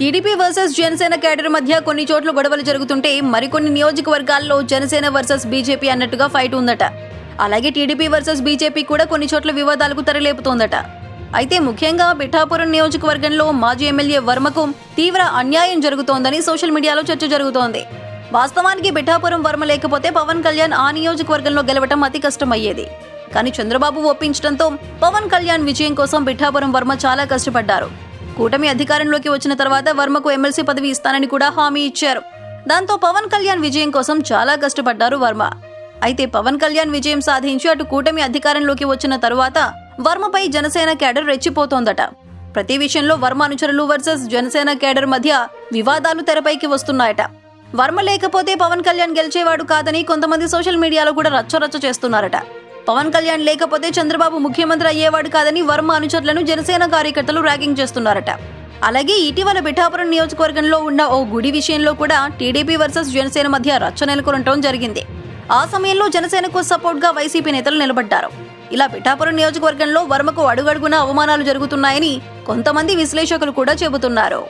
TDP versus Janasena cadre మధ్య కొన్ని చోట్ల గొడవలు జరుగుతుంటే మరికొన్ని నియోజకవర్గాల్లో జనసేన వర్సెస్ బీజేపీ అన్నట్టుగా ఫైట్ ఉందట. అలాగే టీడీపీ వర్సెస్ బీజేపీ కూడా కొన్ని చోట్ల వివాదాలకు తెరలేపుతోందట. అయితే ముఖ్యంగా పిఠాపురం నియోజకవర్గంలో మాజీ ఎమ్మెల్యే వర్మకు తీవ్ర అన్యాయం జరుగుతోందని సోషల్ మీడియాలో చర్చ జరుగుతోంది. వాస్తవానికి పిఠాపురం వర్మ లేకపోతే పవన్ కళ్యాణ్ ఆ నియోజకవర్గంలో గెలవటం అతి కష్టమయ్యేది. కానీ చంద్రబాబు ఒప్పించడంతో పవన్ కళ్యాణ్ విజయం కోసం పిఠాపురం వర్మ చాలా కష్టపడ్డారు. కూటమి అధికారంలోకి వచ్చిన తర్వాత వర్మకు ఎమ్మెల్సీ పదవి ఇస్తానని కూడా హామీ ఇచ్చారు. దాంతో పవన్ కళ్యాణ్ విజయం కోసం చాలా కష్టపడ్డారు వర్మ. అయితే పవన్ కళ్యాణ్ విజయం సాధించి అటు కూటమి అధికారంలోకి వచ్చిన తరువాత వర్మపై జనసేన క్యాడర్ రెచ్చిపోతోందట. ప్రతి విషయంలో వర్మ అనుచరులు వర్సెస్ జనసేన కేడర్ మధ్య వివాదాలు తెరపైకి వస్తున్నాయట. వర్మ లేకపోతే పవన్ కళ్యాణ్ గెలిచేవాడు కాదని కొంతమంది సోషల్ మీడియాలో కూడా రచ్చరచ్చ చేస్తున్నారట. పవన్ కళ్యాణ్ లేకపోతే చంద్రబాబు ముఖ్యమంత్రి అయ్యేవాడు కాదని వర్మ అనుచరులను జనసేన కార్యకర్తలు ర్యాగింగ్ చేస్తున్నారట. అలాగే ఇటీవల పిఠాపురం నియోజకవర్గంలో ఉన్న ఓ గుడి విషయంలో కూడా టీడీపీ వర్సెస్ జనసేన మధ్య రచ్చ నెలకొనటం జరిగింది. ఆ సమయంలో జనసేనకు సపోర్ట్గా వైసీపీ నేతలు నిలబడ్డారు. ఇలా పిఠాపురం నియోజకవర్గంలో వర్మకు అడుగడుగున అవమానాలు జరుగుతున్నాయని కొంతమంది విశ్లేషకులు కూడా చెబుతున్నారు.